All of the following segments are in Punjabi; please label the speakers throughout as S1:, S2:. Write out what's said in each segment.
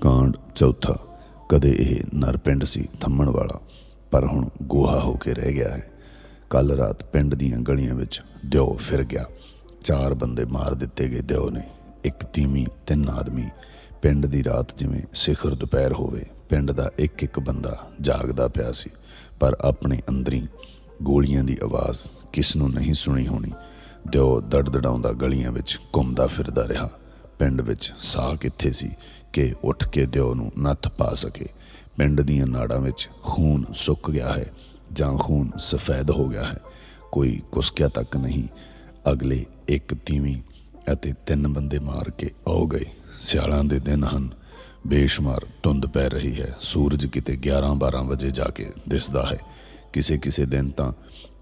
S1: ਕਾਂਡ ਚੌਥਾ। ਕਦੇ ਇਹ ਨਰਪਿੰਡ ਸੀ ਥੰਮਣ ਵਾਲਾ, ਪਰ ਹੁਣ ਗੋਹਾ ਹੋ ਕੇ ਰਹਿ ਗਿਆ ਹੈ। ਕੱਲ ਰਾਤ ਪਿੰਡ ਦੀਆਂ ਗਲੀਆਂ ਵਿੱਚ ਦਿਓ ਫਿਰ ਗਿਆ। ਚਾਰ ਬੰਦੇ ਮਾਰ ਦਿੱਤੇ ਗਏ ਦਿਓ ਨੇ। ਇੱਕ ਤੀਵੀਂ, ਤਿੰਨ ਆਦਮੀ। ਪਿੰਡ ਦੀ ਰਾਤ ਜਿਵੇਂ ਸਿਖਰ ਦੁਪਹਿਰ ਹੋਵੇ, ਪਿੰਡ ਦਾ ਇੱਕ ਇੱਕ ਬੰਦਾ ਜਾਗਦਾ ਪਿਆ ਸੀ, ਪਰ ਆਪਣੇ ਅੰਦਰੀ ਗੋਲੀਆਂ ਦੀ ਆਵਾਜ਼ ਕਿਸ ਨੂੰ ਨਹੀਂ ਸੁਣੀ ਹੋਣੀ। ਦਿਓ ਦੜਦੜਾਉਂਦਾ ਗਲੀਆਂ ਵਿੱਚ ਘੁੰਮਦਾ ਫਿਰਦਾ ਰਿਹਾ। ਪਿੰਡ ਵਿੱਚ ਸਾਹ ਕਿੱਥੇ ਸੀ ਕੇ ਉੱਠ ਕੇ ਦਿਓ ਨੂੰ ਨੱਥ ਪਾ ਸਕੇ। ਪਿੰਡ ਦੀਆਂ ਨਾੜਾਂ ਵਿੱਚ ਖੂਨ ਸੁੱਕ ਗਿਆ ਹੈ ਜਾਂ ਖੂਨ ਸਫੈਦ ਹੋ ਗਿਆ ਹੈ। ਕੋਈ ਕੁਸਕਿਆ ਤੱਕ ਨਹੀਂ। ਅਗਲੇ ਇੱਕ ਤੀਵੀਂ ਅਤੇ ਤਿੰਨ ਬੰਦੇ ਮਾਰ ਕੇ ਆਉ ਗਏ। ਸਿਆਲਾਂ ਦੇ ਦਿਨ ਹਨ। ਬੇਸ਼ੁਮਾਰ ਧੁੰਦ ਪੈ ਰਹੀ ਹੈ। ਸੂਰਜ ਕਿਤੇ 11-12 ਵਜੇ ਜਾ ਕੇ ਦਿਸਦਾ ਹੈ। ਕਿਸੇ ਕਿਸੇ ਦਿਨ ਤਾਂ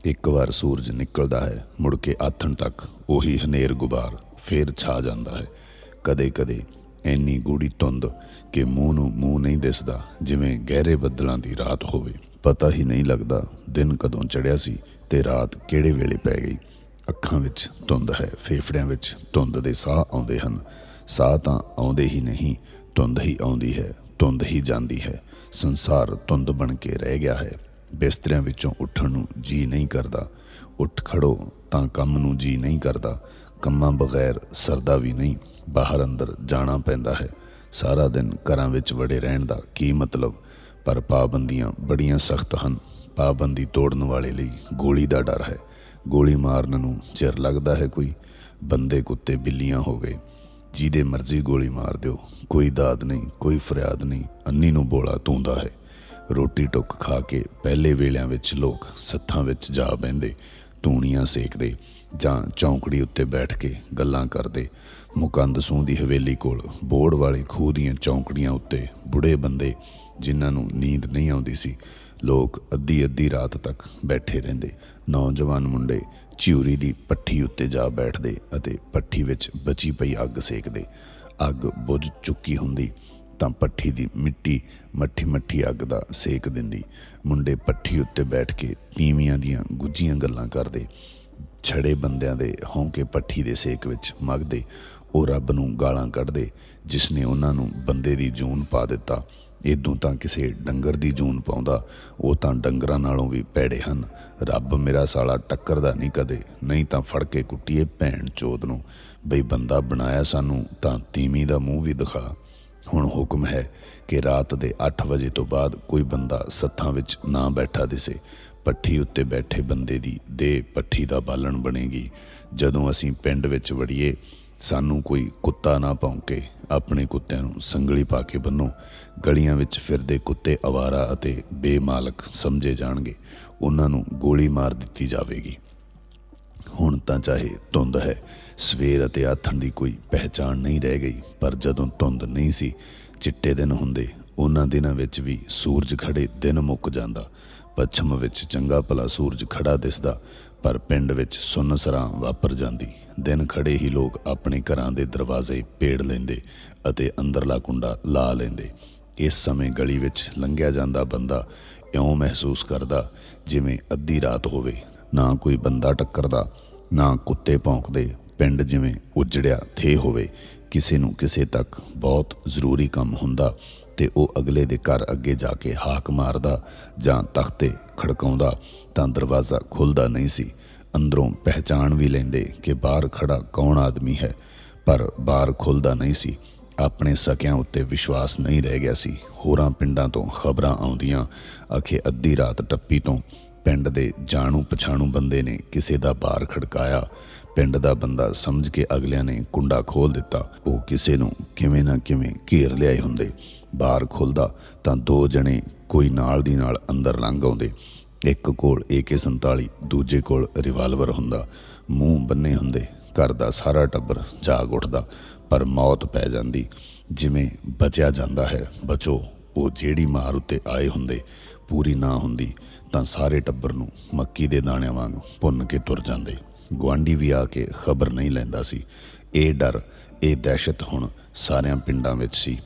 S1: ਇੱਕ ਵਾਰ ਸੂਰਜ ਨਿਕਲਦਾ ਹੈ। ਮੁੜ ਕੇ ਆਥਣ ਤੱਕ ਉਹੀ ਹਨੇਰ ਗੁਬਾਰ ਫੇਰ ਛਾ ਜਾਂਦਾ ਹੈ। ਕਦੇ-ਕਦੇ ਐਨੀ ਗੂੜੀ ਧੁੰਦ ਕਿ ਮੂੰਹ ਨੂੰ ਮੂੰਹ ਨਹੀਂ ਦਿਸਦਾ, ਜਿਵੇਂ ਗਹਿਰੇ ਬੱਦਲਾਂ ਦੀ ਰਾਤ ਹੋਵੇ। ਪਤਾ ਹੀ ਨਹੀਂ ਲੱਗਦਾ ਦਿਨ ਕਦੋਂ ਚੜਿਆ ਸੀ ਤੇ ਰਾਤ ਕਿਹੜੇ ਵੇਲੇ ਪੈ ਗਈ। ਅੱਖਾਂ ਵਿੱਚ ਧੁੰਦ ਹੈ, ਫੇਫੜਿਆਂ ਵਿੱਚ ਧੁੰਦ ਦੇ ਸਾਹ ਆਉਂਦੇ ਹਨ। ਸਾਹ ਤਾਂ ਆਉਂਦੇ ਹੀ ਨਹੀਂ, ਧੁੰਦ ਹੀ ਆਉਂਦੀ ਹੈ, ਧੁੰਦ ਹੀ ਜਾਂਦੀ ਹੈ। ਸੰਸਾਰ ਧੁੰਦ ਬਣ ਕੇ ਰਹਿ ਗਿਆ ਹੈ। ਬਿਸਤਰਿਆਂ ਵਿੱਚੋਂ ਉੱਠਣ ਨੂੰ ਜੀ ਨਹੀਂ ਕਰਦਾ। ਉੱਠ ਖੜੋ ਤਾਂ ਕੰਮ ਨੂੰ ਜੀ ਨਹੀਂ ਕਰਦਾ। ਕੰਮਾਂ ਬਗੈਰ ਸਰਦਾ ਵੀ ਨਹੀਂ। ਬਾਹਰ ਅੰਦਰ ਜਾਣਾ ਪੈਂਦਾ ਹੈ। ਸਾਰਾ ਦਿਨ ਘਰਾਂ ਵਿੱਚ ਵੜੇ ਰਹਿਣ ਦਾ ਕੀ ਮਤਲਬ? ਪਰ ਪਾਬੰਦੀਆਂ ਬੜੀਆਂ ਸਖਤ ਹਨ। ਪਾਬੰਦੀ ਤੋੜਨ ਵਾਲੇ ਲਈ ਗੋਲੀ ਦਾ ਡਰ ਹੈ। ਗੋਲੀ ਮਾਰਨ ਨੂੰ ਚਿਰ ਲੱਗਦਾ ਹੈ ਕੋਈ। ਬੰਦੇ ਕੁੱਤੇ ਬਿੱਲੀਆਂ ਹੋ ਗਏ। ਜਿਹਦੇ ਮਰਜ਼ੀ ਗੋਲੀ ਮਾਰ ਦਿਓ। ਕੋਈ ਦਾਦ ਨਹੀਂ, ਕੋਈ ਫਰਿਆਦ ਨਹੀਂ। ਅੰਨੀ ਨੂੰ ਬੋਲਾ ਤੂੰਦਾ ਹੈ। ਰੋਟੀ ਟੁੱਕ ਖਾ ਕੇ ਪਹਿਲੇ ਵੇਲਿਆਂ ਵਿੱਚ ਲੋਕ ਸੱਥਾਂ ਵਿੱਚ ਜਾ ਬਹਿੰਦੇ। ਤੂਣੀਆਂ ਸੇਕਦੇ ਜਾਂ ਚੌਂਕੜੀ ਉੱਤੇ ਬੈਠ ਕੇ ਗੱਲਾਂ ਕਰਦੇ, ਮੁਕੰਦ ਸੂਹ ਦੀ ਹਵੇਲੀ ਕੋਲ ਬੋੜ ਵਾਲੇ ਖੂਹ ਦੀਆਂ ਚੌਂਕੜੀਆਂ ਉੱਤੇ ਬੁੜੇ ਬੰਦੇ ਜਿਨ੍ਹਾਂ ਨੂੰ ਨੀਂਦ ਨਹੀਂ ਆਉਂਦੀ ਸੀ, ਲੋਕ ਅੱਧੀ ਅੱਧੀ ਰਾਤ ਤੱਕ ਬੈਠੇ ਰਹਿੰਦੇ। ਨੌਜਵਾਨ ਮੁੰਡੇ ਚਿਊਰੀ ਦੀ ਪੱਠੀ ਉੱਤੇ ਜਾ ਬੈਠਦੇ ਅਤੇ ਪੱਠੀ ਵਿੱਚ ਬਚੀ ਪਈ ਅੱਗ ਸੇਕਦੇ। ਅੱਗ ਬੁਝ ਚੁੱਕੀ ਹੁੰਦੀ। ਤਾਂ ਪੱਠੀ ਦੀ ਮਿੱਟੀ ਮੱਠੀ ਮੱਠੀ ਅੱਗ ਦਾ ਸੇਕ ਦਿੰਦੀ। ਮੁੰਡੇ ਪੱਠੀ ਉੱਤੇ ਬੈਠ ਕੇ ਤੀਵੀਆਂ ਦੀਆਂ ਗੁੱਜੀਆਂ ਗੱਲਾਂ ਕਰਦੇ। ਛੜੇ ਬੰਦਿਆਂ ਦੇ ਹੌਂਕੇ ਪੱਠੀ ਦੇ ਸੇਕ ਵਿੱਚ ਮਗਦੇ। ਉਹ ਰੱਬ ਨੂੰ ਗਾਲਾਂ ਕੱਢਦੇ ਜਿਸ ਨੇ ਉਹਨਾਂ ਨੂੰ ਬੰਦੇ ਦੀ ਜੂਨ ਪਾ ਦਿੱਤਾ। ਇਦੋਂ ਤਾਂ ਕਿਸੇ ਡੰਗਰ ਦੀ ਜੂਨ ਪਾਉਂਦਾ, ਉਹ ਤਾਂ ਡੰਗਰਾਂ ਨਾਲੋਂ ਵੀ ਪੈੜੇ ਹਨ। ਰੱਬ ਮੇਰਾ ਸਾਲਾ ਟੱਕਰਦਾ ਨਹੀਂ ਕਦੇ, ਨਹੀਂ ਤਾਂ ਫੜ ਕੇ ਕੁੱਟੀਏ ਭੈਣ ਚੋਦ ਨੂੰ। ਬਈ ਬੰਦਾ ਬਣਾਇਆ ਸਾਨੂੰ ਤਾਂ ਤੀਵੀਂ ਦਾ ਮੂੰਹ ਵੀ ਦਿਖਾ। ਹੁਣ ਹੁਕਮ ਹੈ ਕਿ ਰਾਤ ਦੇ 8 ਵਜੇ ਤੋਂ ਬਾਅਦ ਕੋਈ ਬੰਦਾ ਸੱਥਾਂ ਵਿੱਚ ਨਾ ਬੈਠਾ ਦਿਸੇ। ਪੱਠੀ ਉੱਤੇ ਬੈਠੇ ਬੰਦੇ ਦੀ ਦੇ ਪੱਠੀ ਦਾ ਬਾਲਣ ਬਣੇਗੀ। ਜਦੋਂ ਅਸੀਂ ਪਿੰਡ ਵਿੱਚ ਵੜੀਏ, ਸਾਨੂੰ ਕੋਈ ਕੁੱਤਾ ਨਾ ਭੌਂਕੇ, ਆਪਣੇ ਕੁੱਤਿਆਂ ਨੂੰ ਸੰਗਲੀ ਪਾ ਕੇ ਬੰਨੋ। ਗਲੀਆਂ ਵਿੱਚ ਫਿਰਦੇ ਕੁੱਤੇ ਅਵਾਰਾ ਅਤੇ ਬੇਮਾਲਕ ਸਮਝੇ ਜਾਣਗੇ। ਉਹਨਾਂ ਨੂੰ ਗੋਲੀ ਮਾਰ ਦਿੱਤੀ ਜਾਵੇਗੀ। ਤਾਂ ਚਾਹੇ ਧੁੰਦ ਹੈ। ਸਵੇਰ ਅਤੇ ਆਥਣ ਦੀ ਕੋਈ ਪਹਿਚਾਣ ਨਹੀਂ ਰਹਿ ਗਈ, ਪਰ ਜਦੋਂ ਧੁੰਦ ਨਹੀਂ ਸੀ, ਚਿੱਟੇ ਦਿਨ ਹੁੰਦੇ, ਉਹਨਾਂ ਦਿਨਾਂ ਵਿੱਚ ਵੀ ਸੂਰਜ ਖੜੇ ਦਿਨ ਮੁੱਕ ਜਾਂਦਾ। ਪੱਛਮ ਵਿੱਚ ਚੰਗਾ ਭਲਾ ਸੂਰਜ ਖੜਾ ਦਿਸਦਾ, ਪਰ ਪਿੰਡ ਵਿੱਚ ਸੁੰਨਸਰਾਂ ਵਾਪਰ ਜਾਂਦੀ। ਦਿਨ ਖੜੇ ਹੀ ਲੋਕ ਆਪਣੇ ਘਰਾਂ ਦੇ ਦਰਵਾਜ਼ੇ ਪੇੜ ਲੈਂਦੇ ਅਤੇ ਅੰਦਰਲਾ ਕੁੰਡਾ ਲਾ ਲੈਂਦੇ। ਇਸ ਸਮੇਂ ਗਲੀ ਵਿੱਚ ਲੰਘਿਆ ਜਾਂਦਾ ਬੰਦਾ ਇਉਂ ਮਹਿਸੂਸ ਕਰਦਾ, ਜਿਵੇਂ ਅੱਧੀ ਰਾਤ ਹੋਵੇ, ਨਾ ਕੋਈ ਬੰਦਾ ਟੱਕਰਦਾ। ਨਾ ਕੁੱਤੇ ਭੌਂਕਦੇ, ਪਿੰਡ ਜਿਵੇਂ ਉਜੜਿਆ ਥੇ ਹੋਵੇ, ਕਿਸੇ ਨੂੰ ਕਿਸੇ ਤੱਕ ਬਹੁਤ ਜ਼ਰੂਰੀ ਕੰਮ ਹੁੰਦਾ ਤੇ ਉਹ ਅਗਲੇ ਦੇ ਘਰ ਅੱਗੇ ਜਾ ਕੇ ਹਾਕ ਮਾਰਦਾ ਜਾਂ ਤਖਤੇ ਖੜਕਾਉਂਦਾ ਤਾਂ ਦਰਵਾਜ਼ਾ ਖੁੱਲਦਾ ਨਹੀਂ ਸੀ। ਅੰਦਰੋਂ ਪਹਿਚਾਣ ਵੀ ਲੈਂਦੇ ਕਿ ਬਾਹਰ ਖੜਾ ਕੌਣ ਆਦਮੀ ਹੈ, ਪਰ ਬਾਹਰ ਖੁੱਲਦਾ ਨਹੀਂ ਸੀ। ਆਪਣੇ ਸਕਿਆਂ ਉੱਤੇ ਵਿਸ਼ਵਾਸ ਨਹੀਂ ਰਹਿ ਗਿਆ ਸੀ। ਹੋਰਾਂ ਪਿੰਡਾਂ ਤੋਂ ਖਬਰਾਂ ਆਉਂਦੀਆਂ ਅਖੇ ਅੱਧੀ ਰਾਤ ਟੱਪੀ ਤੋਂ ਪਿੰਡ ਦੇ ਜਾਣੂ ਪਛਾਣੂ ਬੰਦੇ ਨੇ ਕਿਸੇ ਦਾ ਬਾਰ ਖੜਕਾਇਆ। ਪਿੰਡ ਦਾ ਬੰਦਾ ਸਮਝ ਕੇ ਅਗਲਿਆਂ ਨੇ ਕੁੰਡਾ ਖੋਲ ਦਿੱਤਾ। ਉਹ ਕਿਸੇ ਨੂੰ ਕਿਵੇਂ ਨਾ ਕਿਵੇਂ ਘੇਰ ਲਿਆਏ ਹੁੰਦੇ। ਬਾਰ ਖੁੱਲਦਾ ਤਾਂ ਦੋ ਜਣੇ ਕੋਈ ਨਾਲ ਦੀ ਨਾਲ ਅੰਦਰ ਲੰਘ ਆਉਂਦੇ। ਇੱਕ ਕੋਲ AK47 ਦੂਜੇ ਕੋਲ ਰਿਵਾਲਵਰ ਹੁੰਦਾ। ਮੂੰਹ ਬੰਨੇ ਹੁੰਦੇ, ਘਰ ਦਾ ਸਾਰਾ ਟੱਬਰ ਜਾਗ ਉੱਠਦਾ, ਪਰ ਮੌਤ ਪੈ ਜਾਂਦੀ। ਜਿਵੇਂ ਬਚਿਆ ਜਾਂਦਾ ਹੈ, ਬਚੋ। ਉਹ ਜਿਹੜੀ ਮਾਰ ਉੱਤੇ ਆਏ ਹੁੰਦੇ ਪੂਰੀ ਨਾ ਹੁੰਦੀ, ਤਾਂ ਸਾਰੇ ਟੱਬਰ ਨੂੰ ਮੱਕੀ ਦੇ ਦਾਣਿਆਂ ਵਾਂਗ ਭੁੰਨ ਕੇ ਤੁਰ ਜਾਂਦੇ। ਗੁਆਂਢੀ ਵੀ ਆ ਕੇ ਖਬਰ ਨਹੀਂ ਲੈਂਦਾ ਸੀ। ਇਹ ਡਰ, ਇਹ ਦਹਿਸ਼ਤ ਹੁਣ ਸਾਰਿਆਂ ਪਿੰਡਾਂ ਵਿੱਚ ਸੀ।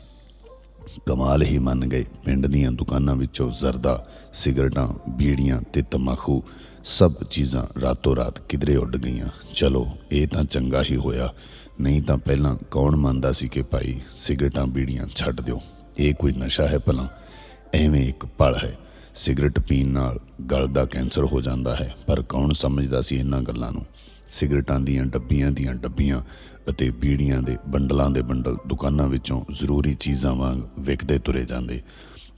S1: ਕਮਾਲ ਹੀ ਮੰਨ ਗਏ। ਪਿੰਡ ਦੀਆਂ ਦੁਕਾਨਾਂ ਵਿੱਚੋਂ ਜ਼ਰਦਾ, ਸਿਗਰਟਾਂ, ਬੀੜੀਆਂ ਤੇ ਤਮਾਕੂ, ਸਭ ਚੀਜ਼ਾਂ ਰਾਤੋਂ ਰਾਤ ਕਿਧਰੇ ਉੱਡ ਗਈਆਂ। ਚਲੋ, ਇਹ ਤਾਂ ਚੰਗਾ ਹੀ ਹੋਇਆ। ਨਹੀਂ ਤਾਂ ਪਹਿਲਾਂ ਕੌਣ ਮੰਨਦਾ ਸੀ ਕਿ ਭਾਈ ਸਿਗਰਟਾਂ, ਬੀੜੀਆਂ ਛੱਡ ਦਿਓ? ਇਹ ਕੋਈ ਨਸ਼ਾ ਹੈ ਭਲਾ? ਐਵੇਂ ਇੱਕ ਪਲ ਹੈ। ਸਿਗਰਟ ਪੀਣ ਨਾਲ ਗਲ ਦਾ ਕੈਂਸਰ ਹੋ ਜਾਂਦਾ ਹੈ, ਪਰ ਕੌਣ ਸਮਝਦਾ ਸੀ ਇਹਨਾਂ ਗੱਲਾਂ ਨੂੰ? ਸਿਗਰਟਾਂ ਦੀਆਂ ਡੱਬੀਆਂ ਦੀਆਂ ਡੱਬੀਆਂ ਅਤੇ ਬੀੜੀਆਂ ਦੇ ਬੰਡਲਾਂ ਦੇ ਬੰਡਲ ਦੁਕਾਨਾਂ ਵਿੱਚੋਂ ਜ਼ਰੂਰੀ ਚੀਜ਼ਾਂ ਵਾਂਗ ਵਿਕਦੇ ਤੁਰੇ ਜਾਂਦੇ।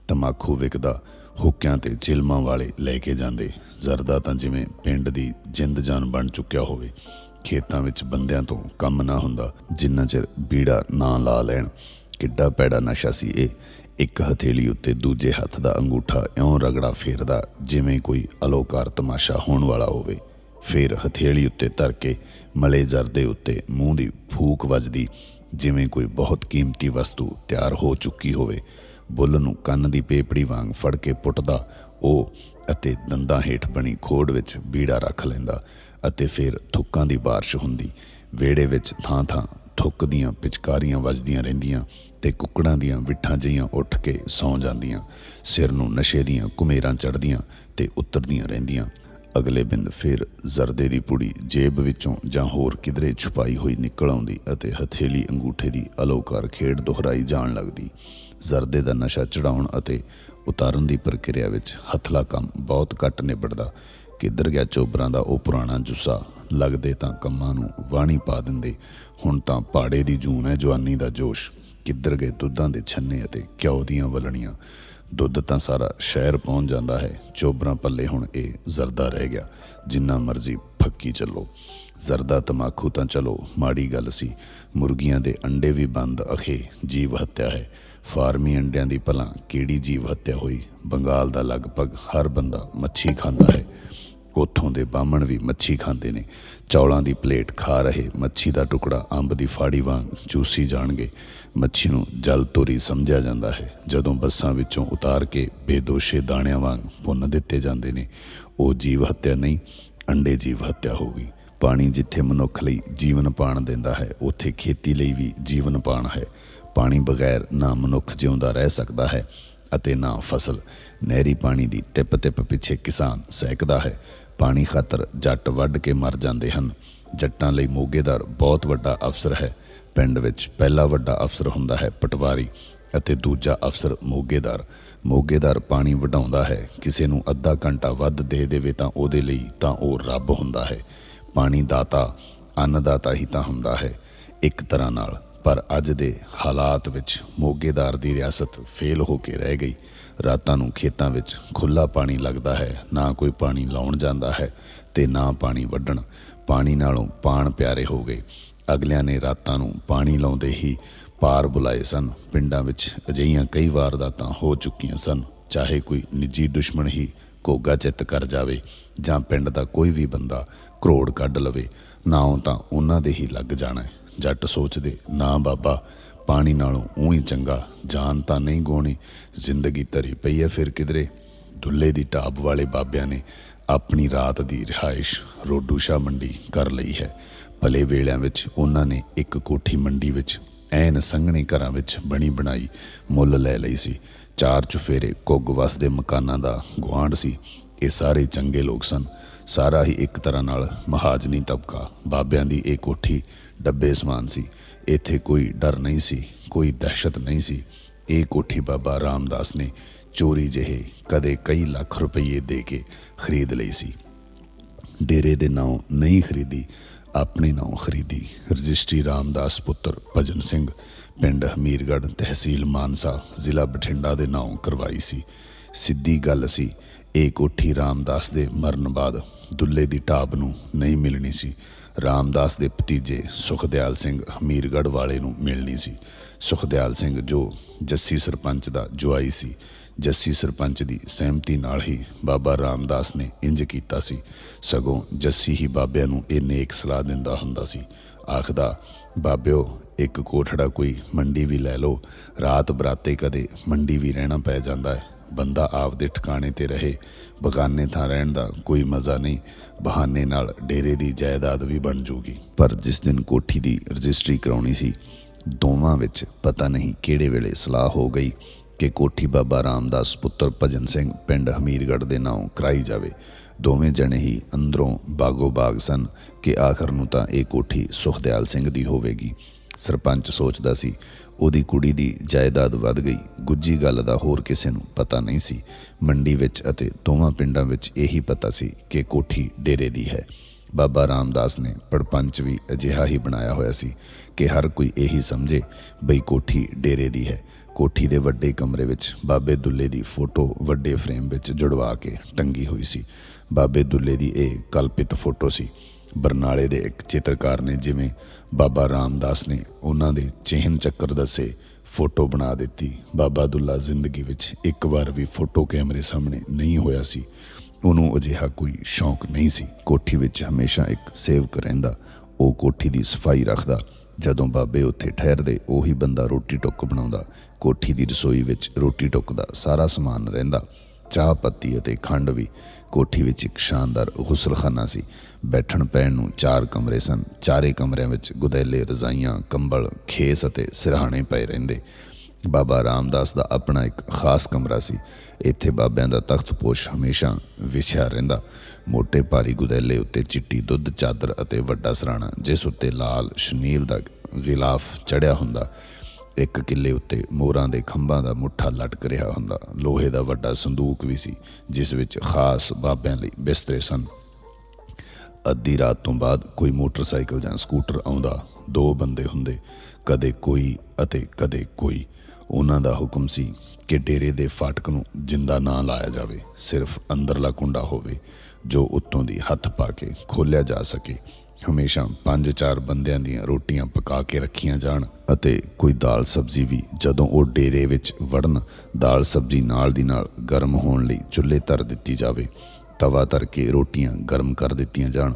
S1: ਤਮਾਕੂ ਵਿਕਦਾ, ਹੁੱਕਿਆਂ ਤੇ ਚਿਲਮਾਂ ਵਾਲੇ ਲੈ ਕੇ ਜਾਂਦੇ। ਜ਼ਰਦਾ ਤਾਂ ਜਿਵੇਂ ਪਿੰਡ ਦੀ ਜਿੰਦ ਜਾਨ ਬਣ ਚੁੱਕਿਆ ਹੋਵੇ। ਖੇਤਾਂ ਵਿੱਚ ਬੰਦਿਆਂ ਤੋਂ ਕੰਮ ਨਾ ਹੁੰਦਾ, ਜਿੰਨਾ ਚਿਰ ਬੀੜਾ ਨਾ ਲਾ ਲੈਣ। ਕਿੱਡਾ ਪੈੜਾ ਨਸ਼ਾ ਸੀ ਇਹ। ਇੱਕ ਹਥੇਲੀ ਉੱਤੇ ਦੂਜੇ ਹੱਥ ਦਾ ਅੰਗੂਠਾ ਇਉਂ ਰਗੜਾ ਫੇਰਦਾ ਜਿਵੇਂ ਕੋਈ ਅਲੋਕਾਰ ਤਮਾਸ਼ਾ ਹੋਣ ਵਾਲਾ ਹੋਵੇ। ਫਿਰ ਹਥੇਲੀ ਉੱਤੇ ਧਰ ਕੇ ਮਲੇ ਜਰਦੇ ਉੱਤੇ ਮੂੰਹ ਦੀ ਫੂਕ ਵੱਜਦੀ ਜਿਵੇਂ ਕੋਈ ਬਹੁਤ ਕੀਮਤੀ ਵਸਤੂ ਤਿਆਰ ਹੋ ਚੁੱਕੀ ਹੋਵੇ। ਬੁੱਲ ਨੂੰ ਕੰਨ ਦੀ ਪੇਪੜੀ ਵਾਂਗ ਫੜ ਕੇ ਪੁੱਟਦਾ, ਉਹ ਅਤੇ ਦੰਦਾਂ ਹੇਠ ਬਣੀ ਖੋੜ ਵਿੱਚ ਬੀੜਾ ਰੱਖ ਲੈਂਦਾ ਅਤੇ ਫਿਰ ਥੁੱਕਾਂ ਦੀ ਬਾਰਿਸ਼ ਹੁੰਦੀ। ਵਿਹੜੇ ਵਿੱਚ ਥਾਂ ਥਾਂ ਥੁੱਕ ਦੀਆਂ ਪਿਚਕਾਰੀਆਂ ਵੱਜਦੀਆਂ ਰਹਿੰਦੀਆਂ। ਤੇ ਕੁੱਕੜਾਂ ਦੀਆਂ ਵਿੱਠਾਂ ਜਿਹੀਆਂ ਉੱਠ ਕੇ ਸੌਂ ਜਾਂਦੀਆਂ, ਸਿਰ ਨੂੰ ਨਸ਼ੇ ਦੀਆਂ ਕੁਮੇਰਾਂ ਚੜਦੀਆਂ ਤੇ ਉਤਰਦੀਆਂ ਰਹਿੰਦੀਆਂ। ਅਗਲੇ ਬਿੰਦ ਫਿਰ ਜ਼ਰਦੇ ਦੀ ਪੁੜੀ ਜੇਬ ਵਿੱਚੋਂ ਜਾਂ ਹੋਰ ਕਿਧਰੇ ਛੁਪਾਈ ਹੋਈ ਨਿਕਲ ਆਉਂਦੀ ਅਤੇ ਹਥੇਲੀ ਅੰਗੂਠੇ ਦੀ ਅਲੋਕਾਰ ਖੇਡ ਦੁਹਰਾਈ ਜਾਣ ਲੱਗਦੀ। ਜ਼ਰਦੇ ਦਾ ਨਸ਼ਾ ਚੜਾਉਣ ਅਤੇ ਉਤਾਰਨ ਦੀ ਪ੍ਰਕਿਰਿਆ ਵਿੱਚ ਹੱਥਲਾ ਕੰਮ ਬਹੁਤ ਘੱਟ ਨਿਬੜਦਾ। ਕਿੱਧਰ ਗਿਆ ਚੋਬਰਾਂ ਦਾ ਉਹ ਪੁਰਾਣਾ ਜੁੱਸਾ? ਲੱਗਦੇ ਤਾਂ ਕੰਮਾਂ ਨੂੰ ਵਾਣੀ ਪਾ ਦਿੰਦੇ। ਹੁਣ ਤਾਂ ਪਾੜੇ ਦੀ ਜੂਨ ਹੈ, ਜਵਾਨੀ ਦਾ ਜੋਸ਼। ਕਿੱਧਰ ਗਏ ਦੁੱਧਾਂ ਦੇ ਛੰਨੇ ਅਤੇ ਘਿਓ ਦੀਆਂ ਵਲਣੀਆਂ। ਦੁੱਧ ਤਾਂ ਸਾਰਾ ਸ਼ਹਿਰ ਪਹੁੰਚ ਜਾਂਦਾ ਹੈ। ਚੋਬਰਾਂ ਪੱਲੇ ਹੁਣ ਇਹ ਜ਼ਰਦਾ ਰਹਿ ਗਿਆ। ਜਿੰਨਾ ਮਰਜ਼ੀ ਫੱਕੀ ਚੱਲੋ। ਜ਼ਰਦਾ ਤਮਾਕੂ ਤਾਂ ਚਲੋ, ਮਾੜੀ ਗੱਲ ਸੀ। ਮੁਰਗੀਆਂ ਦੇ ਅੰਡੇ ਵੀ ਬੰਦ, ਅਖੇ ਜੀਵ ਹੱਤਿਆ ਹੈ। ਫਾਰਮੀ ਅੰਡਿਆਂ ਦੀ ਭਲਾ ਕਿਹੜੀ ਜੀਵ ਹੱਤਿਆ ਹੋਈ? ਬੰਗਾਲ ਦਾ ਲਗਭਗ ਹਰ ਬੰਦਾ ਮੱਛੀ ਖਾਂਦਾ ਹੈ। ਉੱਥੋਂ ਦੇ ਬਾਹਮਣ ਵੀ ਮੱਛੀ ਖਾਂਦੇ ਨੇ। ਚੌਲਾਂ ਦੀ ਪਲੇਟ ਖਾ ਰਹੇ ਮੱਛੀ ਦਾ ਟੁਕੜਾ ਅੰਬ ਦੀ ਫਾੜੀ ਵਾਂਗ ਚੂਸੀ ਜਾਣਗੇ। ਮੱਛੀ ਨੂੰ ਜਲ ਤੋਰੀ ਸਮਝਿਆ ਜਾਂਦਾ ਹੈ। ਜਦੋਂ ਬੱਸਾਂ ਵਿੱਚੋਂ ਉਤਾਰ ਕੇ ਬੇਦੋਸ਼ੇ ਦਾਣਿਆਂ ਵਾਂਗ ਪੁੰਨ ਦਿੱਤੇ ਜਾਂਦੇ ਨੇ, ਉਹ ਜੀਵ ਹੱਤਿਆ ਨਹੀਂ, ਅੰਡੇ ਜੀਵ ਹੱਤਿਆ ਹੋਗੀ ਪਾਣੀ ਜਿੱਥੇ ਮਨੁੱਖ ਲਈ ਜੀਵਨ ਪਾਣ ਦਿੰਦਾ ਹੈ, ਉੱਥੇ ਖੇਤੀ ਲਈ ਵੀ ਜੀਵਨ ਪਾਣ ਹੈ। ਪਾਣੀ ਬਗੈਰ ਨਾ ਮਨੁੱਖ ਜਿਉਂਦਾ ਰਹਿ ਸਕਦਾ ਹੈ ਅਤੇ ਨਾ ਫਸਲ। ਨਹਿਰੀ ਪਾਣੀ ਦੀ ਤਿਪ ਤਿਪ ਪਿੱਛੇ ਕਿਸਾਨ ਸਹਿਕਦਾ ਹੈ। ਪਾਣੀ ਖਾਤਰ ਜੱਟ ਵੱਢ ਕੇ ਮਰ ਜਾਂਦੇ ਹਨ। ਜੱਟਾਂ ਲਈ ਮੋਗੇਦਾਰ ਬਹੁਤ ਵੱਡਾ ਅਫਸਰ ਹੈ। ਪਿੰਡ ਵਿੱਚ ਪਹਿਲਾ ਵੱਡਾ ਅਫਸਰ ਹੁੰਦਾ ਹੈ ਪਟਵਾਰੀ ਅਤੇ ਦੂਜਾ ਅਫਸਰ ਮੋਗੇਦਾਰ। ਮੋਗੇਦਾਰ ਪਾਣੀ ਵਢਾਉਂਦਾ ਹੈ। ਕਿਸੇ ਨੂੰ ਅੱਧਾ ਘੰਟਾ ਵੱਧ ਦੇ ਦੇਵੇ ਤਾਂ ਉਹਦੇ ਲਈ ਤਾਂ ਉਹ ਰੱਬ ਹੁੰਦਾ ਹੈ। ਪਾਣੀ ਦਾਤਾ, ਅੰਨਦਾਤਾ ਹੀ ਤਾਂ ਹੁੰਦਾ ਹੈ ਇੱਕ ਤਰ੍ਹਾਂ ਨਾਲ। ਪਰ ਅੱਜ ਦੇ ਹਾਲਾਤ ਵਿੱਚ ਮੋਗੇਦਾਰ ਦੀ ਰਿਆਸਤ ਫੇਲ ਹੋ ਕੇ ਰਹਿ ਗਈ। ਰਾਤਾਂ ਨੂੰ ਖੇਤਾਂ ਵਿੱਚ ਖੁੱਲਾ ਪਾਣੀ ਲੱਗਦਾ ਹੈ, ਨਾ ਕੋਈ ਪਾਣੀ ਲਾਉਣ ਜਾਂਦਾ ਹੈ ਤੇ ਨਾ ਪਾਣੀ ਵੱਢਣ। ਪਾਣੀ ਨਾਲੋਂ ਪਾਣ ਪਿਆਰੇ ਹੋ ਗਏ। ਅਗਲਿਆਂ ਨੇ ਰਾਤਾਂ ਨੂੰ ਪਾਣੀ ਲਾਉਂਦੇ ਹੀ ਪਾਰ ਬੁਲਾਏ ਸਨ। ਪਿੰਡਾਂ ਵਿੱਚ ਅਜਿਹੀਆਂ ਕਈ ਵਾਰਦਾਤਾਂ ਹੋ ਚੁੱਕੀਆਂ ਸਨ। ਚਾਹੇ ਕੋਈ ਨਿੱਜੀ ਦੁਸ਼ਮਣ ਹੀ ਕੋਗਾ ਚਿੱਤ ਕਰ ਜਾਵੇ ਜਾਂ ਪਿੰਡ ਦਾ ਕੋਈ ਵੀ ਬੰਦਾ ਕਰੋੜ ਕੱਢ ਲਵੇ, ਨਾ ਉਹ ਤਾਂ ਉਹਨਾਂ ਦੇ ਹੀ ਲੱਗ ਜਾਣਾ ਜੱਟ ਸੋਚਦੇ, ਨਾ ਬਾਬਾ ਪਾਣੀ ਨਾਲੋਂ ਉਹੀ ਚੰਗਾ। ਜਾਨ ਤਾਂ ਨਹੀਂ ਗੋਣੀ, ਜ਼ਿੰਦਗੀ ਧਰੀ ਪਈ ਹੈ ਫਿਰ ਕਿਧਰੇ। ਦੁੱਲੇ ਦੀ ਢਾਬ ਵਾਲੇ ਬਾਬਿਆਂ ਨੇ ਆਪਣੀ ਰਾਤ ਦੀ ਰਿਹਾਇਸ਼ ਰੋਡੂਸ਼ਾ ਮੰਡੀ ਕਰ ਲਈ ਹੈ। ਭਲੇ ਵੇਲਿਆਂ ਵਿੱਚ ਉਹਨਾਂ ਨੇ ਇੱਕ ਕੋਠੀ ਮੰਡੀ ਵਿੱਚ, ਐਨ ਸੰਘਣੇ ਘਰਾਂ ਵਿੱਚ ਬਣੀ ਬਣਾਈ ਮੁੱਲ ਲੈ ਲਈ ਸੀ। ਚਾਰ ਚੁਫੇਰੇ ਕੁੱਗ ਵਸਦੇ ਮਕਾਨਾਂ ਦਾ ਗੁਆਂਢ ਸੀ। ਇਹ ਸਾਰੇ ਚੰਗੇ ਲੋਕ ਸਨ। ਸਾਰਾ ਹੀ ਇੱਕ ਤਰ੍ਹਾਂ ਨਾਲ ਮਹਾਜਨੀ ਤਬਕਾ। ਬਾਬਿਆਂ ਦੀ ਇਹ ਕੋਠੀ ਡੱਬੇ ਸਮਾਨ ਸੀ। ਇੱਥੇ ਕੋਈ ਡਰ ਨਹੀਂ ਸੀ, ਕੋਈ ਦਹਿਸ਼ਤ ਨਹੀਂ ਸੀ। ਇਹ ਕੋਠੀ ਬਾਬਾ ਰਾਮਦਾਸ ਨੇ ਚੋਰੀ ਜਿਹੇ ਕਦੇ ਕਈ ਲੱਖ ਰੁਪਏ ਦੇ ਕੇ ਖਰੀਦ ਲਈ ਸੀ। ਡੇਰੇ ਦੇ ਨਾਂ ਨਹੀਂ ਖਰੀਦੀ, ਆਪਣੇ ਨਾਂ ਖਰੀਦੀ। ਰਜਿਸਟਰੀ ਰਾਮਦਾਸ ਪੁੱਤਰ ਭਜਨ ਸਿੰਘ, ਪਿੰਡ ਹਮੀਰਗੜ੍ਹ ਤਹਿਸੀਲ ਮਾਨਸਾ, ਜ਼ਿਲ੍ਹਾ ਬਠਿੰਡਾ ਦੇ ਨਾਂ ਕਰਵਾਈ ਸੀ। ਸਿੱਧੀ ਗੱਲ ਸੀ, ਇਹ ਕੋਠੀ ਰਾਮਦਾਸ ਦੇ ਮਰਨ ਬਾਅਦ ਦੁੱਲੇ ਦੀ ਟਾਬ ਨੂੰ ਨਹੀਂ ਮਿਲਣੀ ਸੀ। ਰਾਮਦਾਸ ਦੇ ਭਤੀਜੇ ਸੁਖਦਿਆਲ ਸਿੰਘ ਹਮੀਰਗੜ੍ਹ ਵਾਲੇ ਨੂੰ ਮਿਲਣੀ ਸੀ। ਸੁਖਦਿਆਲ ਸਿੰਘ ਜੋ ਜੱਸੀ ਸਰਪੰਚ ਦਾ ਜੁਆਈ ਸੀ, ਜੱਸੀ ਸਰਪੰਚ ਦੀ ਸਹਿਮਤੀ ਨਾਲ ਹੀ ਬਾਬਾ ਰਾਮਦਾਸ ਨੇ ਇੰਜ ਕੀਤਾ ਸੀ। ਸਗੋਂ ਜੱਸੀ ਹੀ ਬਾਬਿਆਂ ਨੂੰ ਇਹ ਨੇਕ ਸਲਾਹ ਦਿੰਦਾ ਹੁੰਦਾ ਸੀ। ਆਖਦਾ, ਬਾਬਿਓ, ਇੱਕ ਕੋਠੜਾ ਕੋਈ ਮੰਡੀ ਵੀ ਲੈ ਲਓ। ਰਾਤ ਬਰਾਤੇ ਕਦੇ ਮੰਡੀ ਵੀ ਰਹਿਣਾ ਪੈ ਜਾਂਦਾ ਹੈ। ਬੰਦਾ ਆਪਦੇ ਠਿਕਾਣੇ ਤੇ ਰਹੇ, ਬਗਾਨੇ ਥਾਂ ਰਹਿਣ ਦਾ ਕੋਈ ਮਜ਼ਾ ਨਹੀਂ, ਬਹਾਨੇ ਨਾਲ ਡੇਰੇ ਦੀ ਜਾਇਦਾਦ ਵੀ ਬਣ ਜੂਗੀ। ਪਰ ਜਿਸ ਦਿਨ ਕੋਠੀ ਦੀ ਰਜਿਸਟਰੀ ਕਰਾਉਣੀ ਸੀ, ਦੋਵਾਂ ਵਿੱਚ ਪਤਾ ਨਹੀਂ ਕਿਹੜੇ ਵੇਲੇ ਸਲਾਹ ਹੋ ਗਈ ਕਿ ਕੋਠੀ ਬਾਬਾ ਰਾਮਦਾਸ ਪੁੱਤਰ ਭਜਨ ਸਿੰਘ ਪਿੰਡ ਹਮੀਰਗੜ੍ਹ ਦੇ ਨਾਂ ਕਰਾਈ ਜਾਵੇ। ਦੋਵੇਂ ਜਣੇ ਹੀ ਅੰਦਰੋਂ ਬਾਗੋ ਬਾਗ ਸਨ ਕਿ ਆਖਰ ਨੂੰ ਤਾਂ ਇਹ ਕੋਠੀ ਸੁਖਦਿਆਲ ਸਿੰਘ ਦੀ ਹੋਵੇਗੀ। ਸਰਪੰਚ ਸੋਚਦਾ ਸੀ ਉਹਦੀ ਕੁੜੀ ਦੀ ਜਾਇਦਾਦ ਵੱਧ ਗਈ। ਗੁੱਜੀ ਗੱਲ ਦਾ ਹੋਰ ਕਿਸੇ ਨੂੰ ਪਤਾ ਨਹੀਂ ਸੀ। ਮੰਡੀ ਵਿੱਚ ਅਤੇ ਦੋਵਾਂ ਪਿੰਡਾਂ ਵਿੱਚ ਇਹੀ ਪਤਾ ਸੀ ਕਿ ਕੋਠੀ ਡੇਰੇ ਦੀ ਹੈ। ਬਾਬਾ ਰਾਮਦਾਸ ਨੇ ਪੜਪੰਚ ਵੀ ਅਜਿਹਾ ਹੀ ਬਣਾਇਆ ਹੋਇਆ ਸੀ ਕਿ ਹਰ ਕੋਈ ਇਹੀ ਸਮਝੇ ਬਈ ਕੋਠੀ ਡੇਰੇ ਦੀ ਹੈ। ਕੋਠੀ ਦੇ ਵੱਡੇ ਕਮਰੇ ਵਿੱਚ ਬਾਬੇ ਦੁੱਲੇ ਦੀ ਫੋਟੋ ਵੱਡੇ ਫਰੇਮ ਵਿੱਚ ਜੁੜਵਾ ਕੇ ਟੰਗੀ ਹੋਈ ਸੀ। ਬਾਬੇ ਦੁੱਲੇ ਦੀ ਇਹ ਕਲਪਿਤ ਫੋਟੋ ਸੀ। ਬਰਨਾਲੇ ਦੇ ਇੱਕ ਚਿੱਤਰਕਾਰ ਨੇ ਜਿਵੇਂ ਬਾਬਾ ਰਾਮਦਾਸ ਨੇ ਉਹਨਾਂ ਦੇ ਚਿਹਨ ਚੱਕਰ ਦੱਸੇ ਫੋਟੋ ਬਣਾ ਦਿੱਤੀ। ਬਾਬਾ ਦੁੱਲਾ ਜ਼ਿੰਦਗੀ ਵਿੱਚ ਇੱਕ ਵਾਰ ਵੀ ਫੋਟੋ ਕੈਮਰੇ ਸਾਹਮਣੇ ਨਹੀਂ ਹੋਇਆ ਸੀ। ਉਹਨੂੰ ਅਜਿਹਾ ਕੋਈ ਸ਼ੌਂਕ ਨਹੀਂ ਸੀ। ਕੋਠੀ ਵਿੱਚ ਹਮੇਸ਼ਾ ਇੱਕ ਸੇਵਕ ਰਹਿੰਦਾ। ਉਹ ਕੋਠੀ ਦੀ ਸਫ਼ਾਈ ਰੱਖਦਾ। ਜਦੋਂ ਬਾਬੇ ਉੱਥੇ ਠਹਿਰਦੇ, ਉਹੀ ਬੰਦਾ ਰੋਟੀ ਟੁੱਕ ਬਣਾਉਂਦਾ। ਕੋਠੀ ਦੀ ਰਸੋਈ ਵਿੱਚ ਰੋਟੀ ਟੁੱਕ ਦਾ ਸਾਰਾ ਸਮਾਨ ਰਹਿੰਦਾ। ਚਾਹ ਪੱਤੀ ਅਤੇ ਖੰਡ ਵੀ ਕੋਠੀ ਵਿੱਚ ਇੱਕ ਸ਼ਾਨਦਾਰ ਗੁਸਲਖਾਨਾ ਸੀ। ਬੈਠਣ ਪੈਣ ਨੂੰ ਚਾਰ ਕਮਰੇ ਸਨ। ਚਾਰੇ ਕਮਰਿਆਂ ਵਿੱਚ ਗੁਦੈਲੇ, ਰਜ਼ਾਈਆਂ, ਕੰਬਲ, ਖੇਸ ਅਤੇ ਸਿਰਹਾਣੇ ਪਏ ਰਹਿੰਦੇ। ਬਾਬਾ ਰਾਮਦਾਸ ਦਾ ਆਪਣਾ ਇੱਕ ਖਾਸ ਕਮਰਾ ਸੀ। ਇੱਥੇ ਬਾਬਿਆਂ ਦਾ ਤਖਤਪੋਸ਼ ਹਮੇਸ਼ਾ ਵਿਛਿਆ ਰਹਿੰਦਾ। ਮੋٹے ਭਾਰੀ ਗੁਦੈਲੇ ਉੱਤੇ ਚਿੱਟੀ ਦੁੱਧ, ਚਾਦਰ ਅਤੇ ਵੱਡਾ ਸਰਾਣਾ ਜਿਸ ਉੱਤੇ ਲਾਲ, ਸ਼ਨੀਲ ਦਾ ਗਿਲਾਫ ਚੜਿਆ ਹੁੰਦਾ। ਇੱਕ ਕਿੱਲੇ ਉੱਤੇ ਮੋਰਾਂ ਦੇ ਖੰਭਾਂ ਦਾ ਮੁੱਠਾ ਲਟਕ ਰਿਹਾ ਹੁੰਦਾ। ਲੋਹੇ ਦਾ ਵੱਡਾ ਸੰਦੂਕ ਵੀ ਸੀ, ਜਿਸ ਵਿੱਚ ਖਾਸ ਬਾਬਿਆਂ ਲਈ ਬਿਸਤਰੇ ਸਨ। ਅੱਧੀ ਰਾਤ ਤੋਂ ਬਾਅਦ ਕੋਈ ਮੋਟਰਸਾਈਕਲ ਜਾਂ ਸਕੂਟਰ ਆਉਂਦਾ। ਦੋ ਬੰਦੇ ਹੁੰਦੇ, ਕਦੇ ਕੋਈ ਅਤੇ ਕਦੇ ਕੋਈ। ਉਹਨਾਂ ਦਾ ਹੁਕਮ ਸੀ ਕਿ ਡੇਰੇ ਦੇ ਫਾਟਕ ਨੂੰ ਜਿੰਦਾ ਨਾ ਲਾਇਆ ਜਾਵੇ, ਸਿਰਫ ਅੰਦਰਲਾ ਕੁੰਡਾ ਹੋਵੇ, ਜੋ ਉੱਤੋਂ ਦੀ ਹੱਥ ਪਾ ਕੇ ਖੋਲਿਆ ਜਾ ਸਕੇ। ਹਮੇਸ਼ਾ ਪੰਜ ਚਾਰ ਬੰਦਿਆਂ ਦੀਆਂ ਰੋਟੀਆਂ ਪਕਾ ਕੇ ਰੱਖੀਆਂ ਜਾਣ ਅਤੇ ਕੋਈ ਦਾਲ ਸਬਜ਼ੀ ਵੀ ਜਦੋਂ ਉਹ ਡੇਰੇ ਵਿੱਚ ਵੜਨ, ਦਾਲ ਸਬਜ਼ੀ ਨਾਲ ਦੀ ਨਾਲ ਗਰਮ ਹੋਣ ਲਈ ਚੁੱਲ੍ਹੇ ਧਰ ਦਿੱਤੀ ਜਾਵੇ, ਤਵਾ ਧਰ ਕੇ ਰੋਟੀਆਂ ਗਰਮ ਕਰ ਦਿੱਤੀਆਂ ਜਾਣ,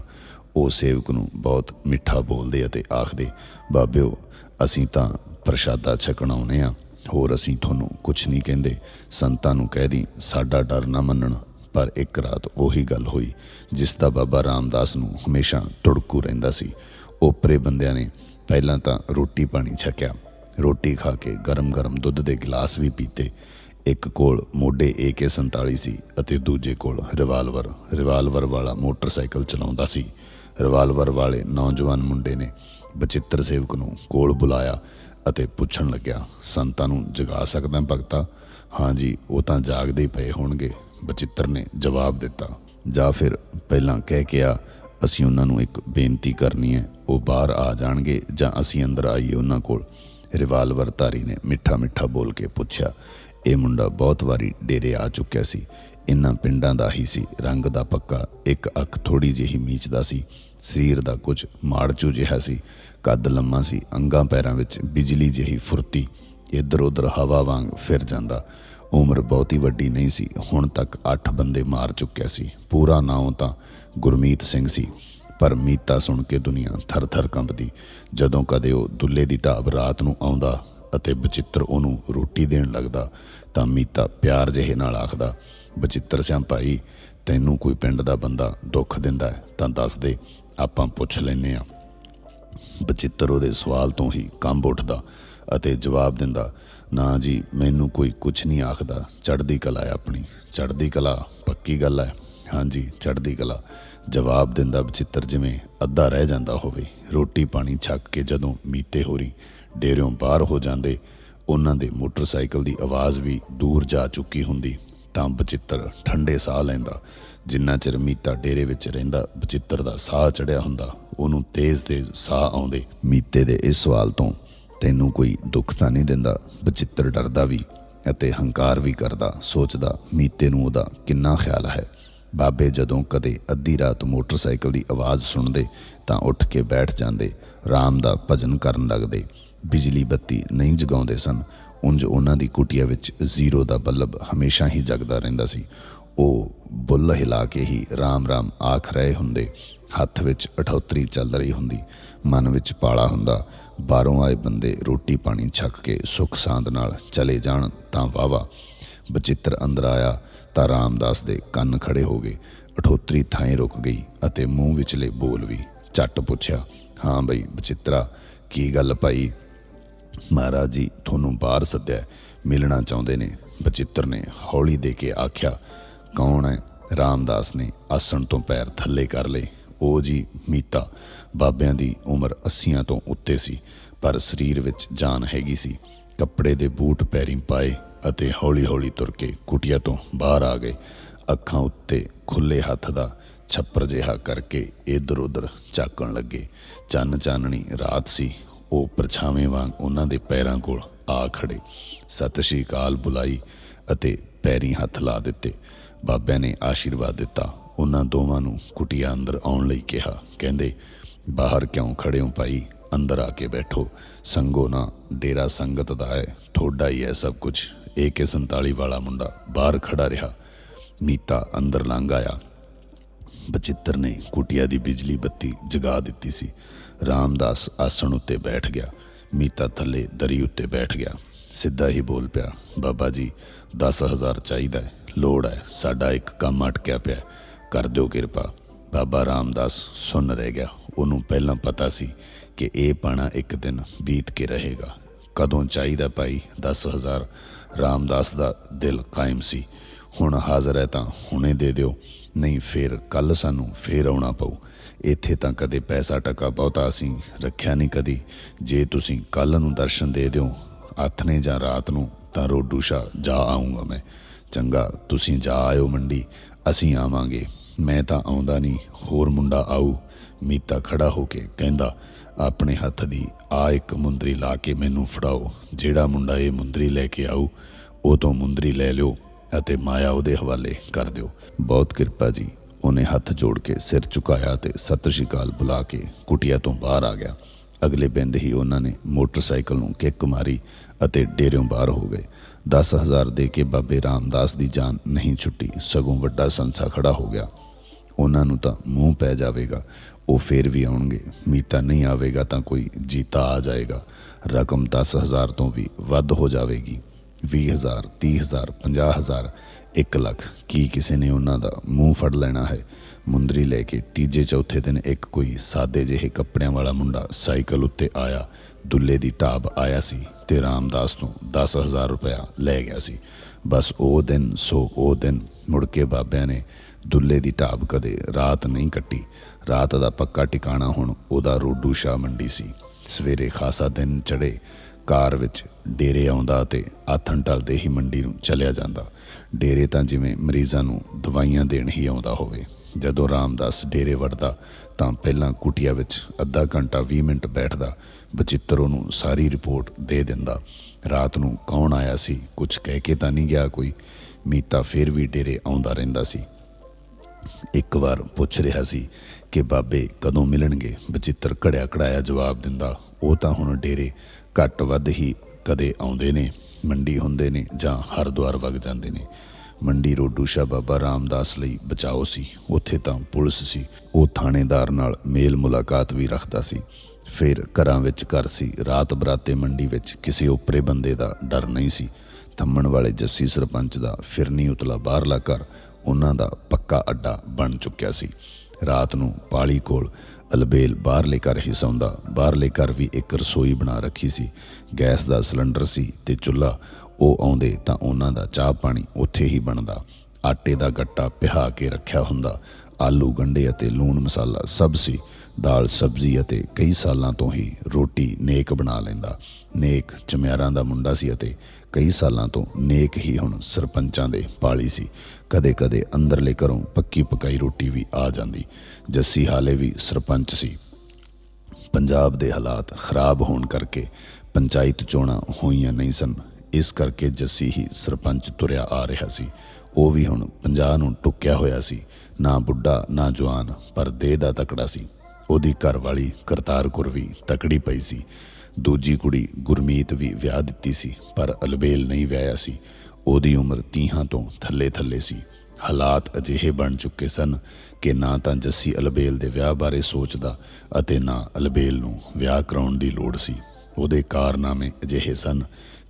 S1: ਉਹ ਸੇਵਕ ਨੂੰ ਬਹੁਤ ਮਿੱਠਾ ਬੋਲਦੇ ਅਤੇ ਆਖਦੇ, ਬਾਬਿਓ, ਅਸੀਂ ਤਾਂ ਪ੍ਰਸ਼ਾਦਾ ਛਕਣ ਆਉਨੇ ਆ ਹੋਰ ਅਸੀਂ ਤੁਹਾਨੂੰ ਕੁਝ ਨਹੀਂ ਕਹਿੰਦੇ, ਸੰਤਾਂ ਨੂੰ ਕਹਿ ਦੀ ਸਾਡਾ ਡਰ ਨਾ ਮੰਨਣਾ। ਪਰ ਇੱਕ ਰਾਤ ਉਹੀ ਗੱਲ ਹੋਈ, ਜਿਸ ਦਾ ਬਾਬਾ ਰਾਮਦਾਸ ਨੂੰ ਹਮੇਸ਼ਾ ਤੁੜਕੂ ਰਹਿੰਦਾ ਸੀ। ਓਪਰੇ ਬੰਦਿਆਂ ਨੇ ਪਹਿਲਾਂ ਤਾਂ ਰੋਟੀ ਪਾਣੀ ਛਕਿਆ। ਰੋਟੀ ਖਾ ਕੇ ਗਰਮ-ਗਰਮ ਦੁੱਧ ਦੇ ਗਲਾਸ ਵੀ ਪੀਤੇ। ਇੱਕ ਕੋਲ ਮੋਢੇ AK47 ਸੀ ਅਤੇ ਦੂਜੇ ਕੋਲ ਰਿਵਾਲਵਰ। ਰਿਵਾਲਵਰ ਵਾਲਾ ਮੋਟਰਸਾਈਕਲ ਚਲਾਉਂਦਾ ਸੀ। ਰਿਵਾਲਵਰ ਵਾਲੇ ਨੌਜਵਾਨ ਮੁੰਡੇ ਨੇ ਬਚਿੱਤਰ ਸੇਵਕ ਨੂੰ ਕੋਲ ਬੁਲਾਇਆ ਅਤੇ ਪੁੱਛਣ ਲੱਗਿਆ, ਸੰਤਾਂ ਨੂੰ ਜਗਾ ਸਕਦਾ ਭਗਤਾ? ਹਾਂਜੀ ਉਹ ਤਾਂ ਜਾਗਦੇ ਪਏ ਹੋਣਗੇ। ਬਚਿੱਤਰ ਨੇ ਜਵਾਬ ਦਿੱਤਾ। ਜਾਂ ਫਿਰ ਪਹਿਲਾਂ ਕਹਿ ਕੇ ਆ, ਅਸੀਂ ਉਹਨਾਂ ਨੂੰ ਇੱਕ ਬੇਨਤੀ ਕਰਨੀ ਹੈ, ਉਹ ਬਾਹਰ ਆ ਜਾਣਗੇ ਜਾਂ ਅਸੀਂ ਅੰਦਰ ਆਈਏ ਉਹਨਾਂ ਕੋਲ। ਰਿਵਾਲਵਰ ਧਾਰੀ ਨੇ ਮਿੱਠਾ ਮਿੱਠਾ ਬੋਲ ਕੇ ਪੁੱਛਿਆ, ਇਹ ਮੁੰਡਾ ਬਹੁਤ ਵਾਰੀ ਡੇਰੇ ਆ ਚੁੱਕਿਆ ਸੀ। ਇਨ੍ਹਾਂ ਪਿੰਡਾਂ ਦਾ ਹੀ ਸੀ, ਰੰਗ ਦਾ ਪੱਕਾ, ਇੱਕ ਅੱਖ ਥੋੜੀ ਜਿਹੀ ਮੀਚਦਾ ਸੀ, ਸਰੀਰ ਦਾ ਕੁਝ ਮਾੜਚੂ ਜਿਹਾ ਸੀ, ਕੱਦ ਲੰਮਾ ਸੀ, ਅੰਗਾਂ ਪੈਰਾਂ ਵਿੱਚ ਬਿਜਲੀ ਜਿਹੀ ਫੁਰਤੀ ਇੱਧਰ ਉੱਧਰ ਹਵਾ ਵਾਂਗ ਫਿਰ ਜਾਂਦਾ। ਉਮਰ ਬਹੁਤੀ ਵੱਡੀ ਨਹੀਂ ਸੀ। ਹੁਣ ਤੱਕ 8 ਬੰਦੇ ਮਾਰ ਚੁੱਕਿਆ ਸੀ। ਪੂਰਾ ਨਾਮ ਤਾਂ ਗੁਰਮੀਤ ਸਿੰਘ ਸੀ। ਪਰ ਮੀਤਾ ਸੁਣ ਕੇ ਦੁਨੀਆ ਥਰ-ਥਰ ਕੰਬਦੀ। ਜਦੋਂ ਕਦੇ ਉਹ ਦੁੱਲੇ ਦੀ ਢਾਬ ਰਾਤ ਨੂੰ ਆਉਂਦਾ ਅਤੇ ਬਚਿੱਤਰ ਉਹਨੂੰ ਰੋਟੀ ਦੇਣ ਲੱਗਦਾ, ਤਾਂ ਮੀਤਾ ਪਿਆਰ ਜਿਹੇ ਨਾਲ ਆਖਦਾ, ਬਚਿੱਤਰ ਸਿਆਂ ਭਾਈ, ਤੈਨੂੰ ਕੋਈ ਪਿੰਡ ਦਾ ਬੰਦਾ ਦੁੱਖ ਦਿੰਦਾ ਤਾਂ ਦੱਸ ਦੇ, ਆਪਾਂ ਪੁੱਛ ਲੈਨੇ ਆ ਬਚਿੱਤਰ ਉਹਦੇ ਸਵਾਲ ਤੋਂ ਹੀ ਕੰਬ ਉੱਠਦਾ ਅਤੇ ਜਵਾਬ ਦਿੰਦਾ ਨਾ ਜੀ, ਮੈਨੂੰ ਕੋਈ ਕੁਝ ਨਹੀਂ ਆਖਦਾ। ਚੜ੍ਹਦੀ ਕਲਾ ਹੈ ਆਪਣੀ। ਚੜ੍ਹਦੀ ਕਲਾ ਪੱਕੀ ਗੱਲ ਹੈ। ਹਾਂਜੀ ਚੜ੍ਹਦੀ ਕਲਾ। ਜਵਾਬ ਦਿੰਦਾ ਬਚਿੱਤਰ ਜਿਵੇਂ ਅੱਧਾ ਰਹਿ ਜਾਂਦਾ ਹੋਵੇ। ਰੋਟੀ ਪਾਣੀ ਛੱਕ ਕੇ ਜਦੋਂ ਮੀਤੇ ਹੋਰੀ ਡੇਰਿਓਂ ਬਾਹਰ ਹੋ ਜਾਂਦੇ, ਉਹਨਾਂ ਦੇ ਮੋਟਰਸਾਈਕਲ ਦੀ ਆਵਾਜ਼ ਵੀ ਦੂਰ ਜਾ ਚੁੱਕੀ ਹੁੰਦੀ। ਤਾਂ ਬਚਿੱਤਰ ਠੰਡੇ ਸਾਹ ਲੈਂਦਾ। ਜਿੰਨਾ ਚਿਰ ਮੀਤਾ ਡੇਰੇ ਵਿੱਚ ਰਹਿੰਦਾ ਬਚਿੱਤਰ ਦਾ ਸਾਹ ਚੜਿਆ ਹੁੰਦਾ, ਉਹਨੂੰ ਤੇਜ਼-ਤੇਜ਼ ਸਾਹ ਆਉਂਦੇ। ਮੀਤੇ ਦੇ ਇਸ ਸਵਾਲ ਤੋਂ ਤੈਨੂੰ ਕੋਈ ਦੁੱਖ ਤਾਂ ਨਹੀਂ ਦਿੰਦਾ ਬਚਿੱਤਰ ਡਰਦਾ ਵੀ ਅਤੇ ਹੰਕਾਰ ਵੀ ਕਰਦਾ, ਸੋਚਦਾ ਮੀਤੇ ਨੂੰ ਉਹਦਾ ਕਿੰਨਾ ਖਿਆਲ ਹੈ। ਬਾਬੇ ਜਦੋਂ ਕਦੇ ਅੱਧੀ ਰਾਤ ਮੋਟਰਸਾਈਕਲ ਦੀ ਆਵਾਜ਼ ਸੁਣਦੇ ਤਾਂ ਉੱਠ ਕੇ ਬੈਠ ਜਾਂਦੇ, ਰਾਮ ਦਾ ਭਜਨ ਕਰਨ ਲੱਗਦੇ। ਬਿਜਲੀ ਬੱਤੀ ਨਹੀਂ ਜਗਾਉਂਦੇ ਸਨ, ਉਂਝ ਉਹਨਾਂ ਦੀ ਕੁਟੀਆ ਵਿੱਚ ਜ਼ੀਰੋ ਦਾ ਬੱਲਬ ਹਮੇਸ਼ਾ ਹੀ ਜਗਦਾ ਰਹਿੰਦਾ ਸੀ। ਉਹ ਬੁੱਲ ਹਿਲਾ ਕੇ ਹੀ ਰਾਮ ਰਾਮ ਆਖ ਰਹੇ ਹੁੰਦੇ, ਹੱਥ ਵਿੱਚ ਅਠੌਤਰੀ ਚੱਲ ਰਹੀ ਹੁੰਦੀ। ਮਨ ਵਿੱਚ ਪਾਲਾ ਹੁੰਦਾ। ਬਾਹਰੋਂ ਆਏ ਬੰਦੇ ਰੋਟੀ ਪਾਣੀ ਛੱਕ ਕੇ ਸੁੱਖ ਸਾਂਦ ਨਾਲ ਚਲੇ ਜਾਣ ਤਾਂ ਵਾਵਾ ਬਚਿੱਤਰ ਅੰਦਰ ਆਇਆ ਤਾਂ ਰਾਮਦਾਸ ਦੇ ਕੰਨ ਖੜੇ ਹੋ ਗਏ। ਅਠੋਤਰੀ ਥਾਂ ਰੁਕ ਗਈ ਅਤੇ ਮੂੰਹ ਵਿਚਲੇ ਬੋਲ ਵੀ ਝੱਟ ਪੁੱਛਿਆ, ਹਾਂ ਬਈ ਬਚਿੱਤਰਾ, ਕੀ ਗੱਲ ਭਾਈ? ਮਹਾਰਾਜ ਜੀ, ਤੁਹਾਨੂੰ ਬਾਹਰ ਸੱਦਿਆ ਮਿਲਣਾ ਚਾਹੁੰਦੇ ਨੇ। ਬਚਿੱਤਰ ਨੇ ਹੌਲੀ ਦੇ ਕੇ ਆਖਿਆ, ਕੌਣ ਹੈ? ਰਾਮਦਾਸ ਨੇ ਆਸਣ ਤੋਂ ਪੈਰ ਥੱਲੇ ਕਰ ਲਏ। ਉਹ ਜੀ ਮੀਤਾ ਬਾਬਿਆਂ ਦੀ ਉਮਰ 80 ਤੋਂ ਉੱਤੇ ਸੀ, ਪਰ ਸਰੀਰ ਵਿੱਚ ਜਾਨ ਹੈਗੀ ਸੀ। ਕੱਪੜੇ ਦੇ ਬੂਟ ਪੈਰੀਂ ਪਾਏ ਅਤੇ ਹੌਲੀ-ਹੌਲੀ ਤੁਰ ਕੇ ਕੁਟੀਆ ਤੋਂ ਬਾਹਰ ਆ ਗਏ। ਅੱਖਾਂ ਉੱਤੇ ਖੁੱਲੇ ਹੱਥ ਦਾ ਛੱਪਰ ਜਿਹਾ ਕਰਕੇ ਇੱਧਰ ਉੱਧਰ ਝਾਕਣ ਲੱਗੇ। ਚੰਨ ਚਾਨਣੀ ਰਾਤ ਸੀ, ਉਹ ਪਰਛਾਵੇਂ ਵਾਂਗ ਉਹਨਾਂ ਦੇ ਪੈਰਾਂ ਕੋਲ ਆ ਖੜੇ। ਸਤਿ ਸ਼੍ਰੀ ਅਕਾਲ ਬੁਲਾਈ ਅਤੇ ਪੈਰੀਂ ਹੱਥ ਲਾ ਦਿੱਤੇ। ਬਾਬਿਆਂ ਨੇ ਆਸ਼ੀਰਵਾਦ ਦਿੱਤਾ। ਉਹਨਾਂ ਦੋਵਾਂ ਨੂੰ ਕੁਟੀਆ ਅੰਦਰ ਆਉਣ ਲਈ ਕਿਹਾ। ਕਹਿੰਦੇ ਬਾਹਰ ਕਿਉਂ ਖੜੇ ਹੋ ਭਾਈ? ਅੰਦਰ ਆ ਕੇ ਬੈਠੋ। ਸੰਗੋ ਨਾ, ਡੇਰਾ ਸੰਗਤ ਦਾ ਹੈ ਥੋੜਾ ਹੀ ਹੈ ਸਭ ਕੁਝ AK47 ਵਾਲਾ ਮੁੰਡਾ ਬਾਹਰ ਖੜਾ ਰਿਹਾ। ਮੀਤਾ ਅੰਦਰ ਲੰਘ ਆਇਆ। ਬਚਿੱਤਰ ਨੇ ਕੁਟੀਆ ਦੀ ਬਿਜਲੀ ਬੱਤੀ ਜਗਾ ਦਿੱਤੀ ਸੀ। ਰਾਮਦਾਸ ਆਸਣ ਉੱਤੇ ਬੈਠ ਗਿਆ। ਮੀਤਾ ਥੱਲੇ ਦਰੀ ਉੱਤੇ ਬੈਠ ਗਿਆ। ਸਿੱਧਾ ਹੀ ਬੋਲ ਪਿਆ, ਬਾਬਾ ਜੀ 10000 ਚਾਹੀਦਾ ਹੈ। ਲੋੜ ਹੈ, ਸਾਡਾ ਇੱਕ ਕੰਮ ਅਟਕਿਆ ਪਿਆ ਕਰ ਦਿਓ ਕਿਰਪਾ। ਬਾਬਾ ਰਾਮਦਾਸ ਸੁਣ ਰਹਿ ਗਿਆ। ਉਹਨੂੰ ਪਹਿਲਾਂ ਪਤਾ ਸੀ ਕਿ ਇਹ ਪਾਣਾ ਇੱਕ ਦਿਨ ਬੀਤ ਕੇ ਰਹੇਗਾ। ਕਦੋਂ ਚਾਹੀਦਾ ਭਾਈ? 10000 ਰਾਮਦਾਸ ਦਾ ਦਿਲ ਕਾਇਮ ਸੀ। ਹੁਣ ਹਾਜ਼ਰ ਹੈ ਤਾਂ ਹੁਣੇ ਦੇ ਦਿਓ। ਨਹੀਂ ਫੇਰ ਕੱਲ ਸਾਨੂੰ ਫੇਰ ਆਉਣਾ ਪਊ। ਇੱਥੇ ਤਾਂ ਕਦੇ ਪੈਸਾ ਟਕਾ ਬਹੁਤਾ ਅਸੀਂ ਰੱਖਿਆ ਨਹੀਂ ਕਦੀ। ਜੇ ਤੁਸੀਂ ਕੱਲ ਨੂੰ ਦਰਸ਼ਨ ਦੇ ਦਿਓ, ਆਥਣੇ ਜਾਂ ਰਾਤ ਨੂੰ, ਤਾਂ ਰੋਡੂਸ਼ਾ ਜਾ ਆਉਂਗਾ ਮੈਂ। ਚੰਗਾ, ਤੁਸੀਂ ਜਾ ਆਇਓ ਮੰਡੀ, ਅਸੀਂ ਆਵਾਂਗੇ। ਮੈਂ ਤਾਂ ਆਉਂਦਾ ਨਹੀਂ, ਹੋਰ ਮੁੰਡਾ ਆਊ। ਮੀਤਾ ਖੜਾ ਹੋ ਕੇ ਕਹਿੰਦਾ, ਆਪਣੇ ਹੱਥ ਦੀ ਆ ਇੱਕ ਮੁੰਦਰੀ ਲਾ ਕੇ ਮੈਨੂੰ ਫੜਾਓ। ਜਿਹੜਾ ਮੁੰਡਾ ਇਹ ਮੁੰਦਰੀ ਲੈ ਕੇ ਆਊ, ਉਹ ਤੋਂ ਮੁੰਦਰੀ ਲੈ ਲਿਓ ਅਤੇ ਮਾਇਆ ਉਹਦੇ ਹਵਾਲੇ ਕਰ ਦਿਓ। ਬਹੁਤ ਕਿਰਪਾ ਜੀ। ਉਹਨੇ ਹੱਥ ਜੋੜ ਕੇ ਸਿਰ ਝੁਕਾਇਆ ਤੇ ਸਤਿ ਸ਼੍ਰੀ ਅਕਾਲ ਬੁਲਾ ਕੇ ਕੁਟੀਆ ਤੋਂ ਬਾਹਰ ਆ ਗਿਆ। ਅਗਲੇ ਬਿੰਦ ਹੀ ਉਹਨਾਂ ਨੇ ਮੋਟਰਸਾਈਕਲ ਨੂੰ ਕਿੱਕ ਮਾਰੀ ਅਤੇ ਡੇਰਿਓਂ ਬਾਹਰ ਹੋ ਗਏ। 10000 ਦੇ ਕੇ ਬਾਬੇ ਰਾਮਦਾਸ ਦੀ ਜਾਨ ਨਹੀਂ ਛੁੱਟੀ, ਸਗੋਂ ਵੱਡਾ ਸੰਸਾ ਖੜਾ ਹੋ ਗਿਆ। ਉਹਨਾਂ ਨੂੰ ਤਾਂ ਮੂੰਹ ਪੈ ਜਾਵੇਗਾ। ਉਹ ਫੇਰ ਵੀ ਆਉਣਗੇ। ਮੀਤਾ ਨਹੀਂ ਆਵੇਗਾ ਤਾਂ ਕੋਈ ਜੀਤਾ ਆ ਜਾਏਗਾ। ਰਕਮ 10000 ਤੋਂ ਵੀ ਵੱਧ ਹੋ ਜਾਵੇਗੀ। 20000 30000 50000 1 ਲੱਖ। ਕੀ ਕਿਸੇ ਨੇ ਉਹਨਾਂ ਦਾ ਮੂੰਹ ਫੜ ਲੈਣਾ ਹੈ? ਮੁੰਦਰੀ ਲੈ ਕੇ ਤੀਜੇ ਚੌਥੇ ਦਿਨ ਇੱਕ ਕੋਈ ਸਾਦੇ ਜਿਹੇ ਕੱਪੜਿਆਂ ਵਾਲਾ ਮੁੰਡਾ ਸਾਈਕਲ ਉੱਤੇ ਆਇਆ। ਦੁੱਲੇ ਦੀ ਢਾਬ ਆਇਆ ਸੀ ਤੇ ਰਾਮਦਾਸ ਤੋਂ 10000 ਰੁਪਇਆ ਲੈ ਗਿਆ ਸੀ। ਬਸ ਉਹ ਦਿਨ ਸੋ ਉਹ ਦਿਨ ਮੁੜ ਕੇ ਬਾਬਿਆਂ ਨੇ ਦੁੱਲੇ ਦੀ ਢਾਬ ਕਦੇ ਰਾਤ ਨਹੀਂ ਕੱਟੀ। ਰਾਤ ਦਾ ਪੱਕਾ ਟਿਕਾਣਾ ਹੁਣ ਉਹਦਾ ਰੋਡੂ ਸ਼ਾ ਮੰਡੀ ਸੀ। ਸਵੇਰੇ ਖਾਸਾ ਦਿਨ ਚੜੇ ਕਾਰ ਵਿੱਚ ਡੇਰੇ ਆਉਂਦਾ ਤੇ ਆਥਣ ਢਲਦੇ ਹੀ ਮੰਡੀ ਨੂੰ ਚਲਿਆ ਜਾਂਦਾ। ਡੇਰੇ ਤਾਂ ਜਿਵੇਂ ਮਰੀਜ਼ਾਂ ਨੂੰ ਦਵਾਈਆਂ ਦੇਣ ਹੀ ਆਉਂਦਾ ਹੋਵੇ। ਜਦੋਂ ਰਾਮਦਾਸ ਡੇਰੇ ਵੜਦਾ ਤਾਂ ਪਹਿਲਾਂ ਕੁਟੀਆ ਵਿੱਚ ਅੱਧਾ ਘੰਟਾ 20 ਮਿੰਟ ਬੈਠਦਾ, ਬਚਿੱਤਰ ਉਹਨੂੰ ਸਾਰੀ ਰਿਪੋਰਟ ਦੇ ਦਿੰਦਾ। ਰਾਤ ਨੂੰ ਕੌਣ ਆਇਆ ਸੀ ਕੁਝ ਕਹਿ ਕੇ ਤਾਂ ਨਹੀਂ ਗਿਆ ਕੋਈ। ਮੀਤਾ ਫੇਰ ਵੀ ਡੇਰੇ ਆਉਂਦਾ ਰਹਿੰਦਾ ਸੀ। ਇੱਕ ਵਾਰ ਪੁੱਛ ਰਿਹਾ ਸੀ ਕਿ ਬਾਬੇ ਕਦੋਂ ਮਿਲਣਗੇ? ਬਚਿੱਤਰ ਘੜਿਆ ਕੜਾਇਆ ਜਵਾਬ ਦਿੰਦਾ, ਉਹ ਤਾਂ ਹੁਣ ਡੇਰੇ ਘੱਟ ਵੱਧ ਹੀ ਕਦੇ ਆਉਂਦੇ ਨੇ, ਮੰਡੀ ਹੁੰਦੇ ਨੇ ਜਾਂ ਹਰਦੁਆਰ ਵਗ ਜਾਂਦੇ ਨੇ। ਮੰਡੀ ਰੋਡੂ ਰੋਡੂਸ਼ਾ ਬਾਬਾ ਰਾਮਦਾਸ ਲਈ ਬਚਾਓ ਸੀ, ਉੱਥੇ ਤਾਂ ਪੁਲਿਸ ਸੀ। ਉਹ ਥਾਣੇਦਾਰ ਨਾਲ ਮੇਲ ਮੁਲਾਕਾਤ ਵੀ ਰੱਖਦਾ ਸੀ। ਫਿਰ ਘਰਾਂ ਵਿੱਚ ਘਰ ਸੀ, ਰਾਤ ਬਰਾਤੇ ਮੰਡੀ ਵਿੱਚ ਕਿਸੇ ਓਪਰੇ ਬੰਦੇ ਦਾ ਡਰ ਨਹੀਂ ਸੀ। ਥੰਮਣ ਵਾਲੇ ਜੱਸੀ ਸਰਪੰਚ ਦਾ ਫਿਰ ਨਹੀਂ ਉਤਲਾ ਬਾਹਰਲਾ ਘਰ ਉਹਨਾਂ ਦਾ ਪੱਕਾ ਅੱਡਾ ਬਣ ਚੁੱਕਿਆ ਸੀ। ਰਾਤ ਨੂੰ ਪਾਲੀ ਕੋਲ ਅਲਬੇਲ ਬਾਹਰਲੇ ਘਰ ਹੀ ਸੌਂਦਾ ਬਾਹਰਲੇ ਘਰ ਵੀ ਇੱਕ ਰਸੋਈ ਬਣਾ ਰੱਖੀ ਸੀ। ਗੈਸ ਦਾ ਸਿਲੰਡਰ ਸੀ ਤੇ ਚੁੱਲ੍ਹਾ, ਉਹ ਆਉਂਦੇ ਤਾਂ ਉਹਨਾਂ ਦਾ ਚਾਹ ਪਾਣੀ ਉੱਥੇ ਹੀ ਬਣਦਾ। ਆਟੇ ਦਾ ਗੱਟਾ ਪਿਹਾ ਕੇ ਰੱਖਿਆ ਹੁੰਦਾ। ਆਲੂ ਗੰਡੇ ਅਤੇ ਲੂਣ ਮਸਾਲਾ ਸਭ ਸੀ। ਦਾਲ, ਸਬਜ਼ੀ ਅਤੇ ਕਈ ਸਾਲਾਂ ਤੋਂ ਹੀ ਰੋਟੀ ਨੇਕ ਬਣਾ ਲੈਂਦਾ। ਨੇਕ ਚਮਿਆਰਾਂ ਦਾ ਮੁੰਡਾ ਸੀ ਅਤੇ ਕਈ ਸਾਲਾਂ ਤੋਂ ਨੇਕ ਹੀ ਹੁਣ ਸਰਪੰਚਾਂ ਦੇ ਪਾਲੀ ਸੀ। ਕਦੇ-ਕਦੇ ਅੰਦਰਲੇ ਘਰੋਂ ਪੱਕੀ ਪਕਾਈ ਰੋਟੀ ਵੀ ਆ ਜਾਂਦੀ। ਜੱਸੀ ਹਾਲੇ ਵੀ ਸਰਪੰਚ ਸੀ। ਪੰਜਾਬ ਦੇ ਹਾਲਾਤ ਖਰਾਬ ਹੋਣ ਕਰਕੇ ਪੰਚਾਇਤ ਚੋਣਾਂ ਹੋਈਆਂ ਨਹੀਂ ਸਨ। ਇਸ ਕਰਕੇ ਜੱਸੀ ਹੀ ਸਰਪੰਚ ਤੁਰਿਆ ਆ ਰਿਹਾ ਸੀ। ਉਹ ਵੀ ਹੁਣ 50 ਨੂੰ ਟੁੱਕਿਆ ਹੋਇਆ ਸੀ। ਨਾ ਬੁੱਢਾ, ਨਾ ਜਵਾਨ, ਪਰ ਦੇਹ ਦਾ ਤਕੜਾ ਸੀ। ਉਹਦੀ ਘਰਵਾਲੀ ਕਰਤਾਰਪੁਰ ਵੀ ਤਕੜੀ ਪਈ ਸੀ। ਦੂਜੀ ਕੁੜੀ ਗੁਰਮੀਤ ਵੀ ਵਿਆਹ ਦਿੱਤੀ ਸੀ, ਪਰ ਅਲਬੇਲ ਨਹੀਂ ਵਿਆਹਿਆ ਸੀ। ਉਹਦੀ ਉਮਰ ਤੀਹਾਂ ਤੋਂ ਥੱਲੇ ਥੱਲੇ ਸੀ। ਹਾਲਾਤ ਅਜਿਹੇ ਬਣ ਚੁੱਕੇ ਸਨ ਕਿ ਨਾ ਤਾਂ ਜੱਸੀ ਅਲਬੇਲ ਦੇ ਵਿਆਹ ਬਾਰੇ ਸੋਚਦਾ ਅਤੇ ਨਾ ਅਲਬੇਲ ਨੂੰ ਵਿਆਹ ਕਰਾਉਣ ਦੀ ਲੋੜ ਸੀ। ਉਹਦੇ ਕਾਰਨਾਮੇ ਅਜਿਹੇ ਸਨ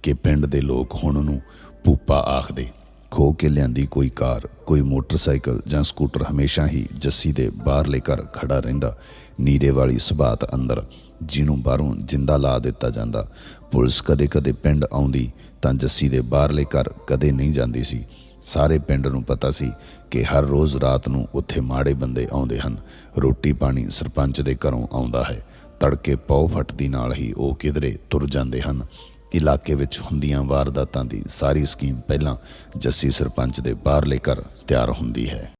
S1: ਕਿ ਪਿੰਡ ਦੇ ਲੋਕ ਹੁਣ ਨੂੰ ਪੂਪਾ ਆਖਦੇ, ਖੋ ਕੇ ਲਿਆਂਦੀ ਕੋਈ ਕਾਰ, ਕੋਈ ਮੋਟਰਸਾਈਕਲ ਜਾਂ ਸਕੂਟਰ ਹਮੇਸ਼ਾ ਹੀ ਜੱਸੀ ਦੇ ਬਾਹਰਲੇ ਘਰ ਖੜਾ ਰਹਿੰਦਾ, ਨੀਰੇ ਵਾਲੀ ਸੁਭਾਤ ਅੰਦਰ, ਜਿਹਨੂੰ ਬਾਹਰੋਂ ਜਿੰਦਾ ਲਾ ਦਿੱਤਾ ਜਾਂਦਾ। ਪੁਲਿਸ ਕਦੇ-ਕਦੇ ਪਿੰਡ ਆਉਂਦੀ ਤਾਂ ਜੱਸੀ ਦੇ ਬਾਹਰਲੇ ਘਰ ਕਦੇ ਨਹੀਂ ਜਾਂਦੀ ਸੀ। ਸਾਰੇ ਪਿੰਡ ਨੂੰ ਪਤਾ ਸੀ ਕਿ ਹਰ ਰੋਜ਼ ਰਾਤ ਨੂੰ ਉੱਥੇ ਮਾੜੇ ਬੰਦੇ ਆਉਂਦੇ ਹਨ। ਰੋਟੀ ਪਾਣੀ ਸਰਪੰਚ ਦੇ ਘਰੋਂ ਆਉਂਦਾ ਹੈ। ਤੜਕੇ ਪੌ ਫਟਦੀ ਨਾਲ ਹੀ ਉਹ ਕਿਧਰੇ ਤੁਰ ਜਾਂਦੇ ਹਨ। ਇਲਾਕੇ ਵਿੱਚ ਹੁੰਦੀਆਂ ਵਾਰਦਾਤਾਂ ਦੀ ਸਾਰੀ ਸਕੀਮ ਪਹਿਲਾਂ ਜੱਸੀ ਸਰਪੰਚ ਦੇ ਬਾਹਰਲੇ ਘਰ ਤਿਆਰ ਹੁੰਦੀ ਹੈ।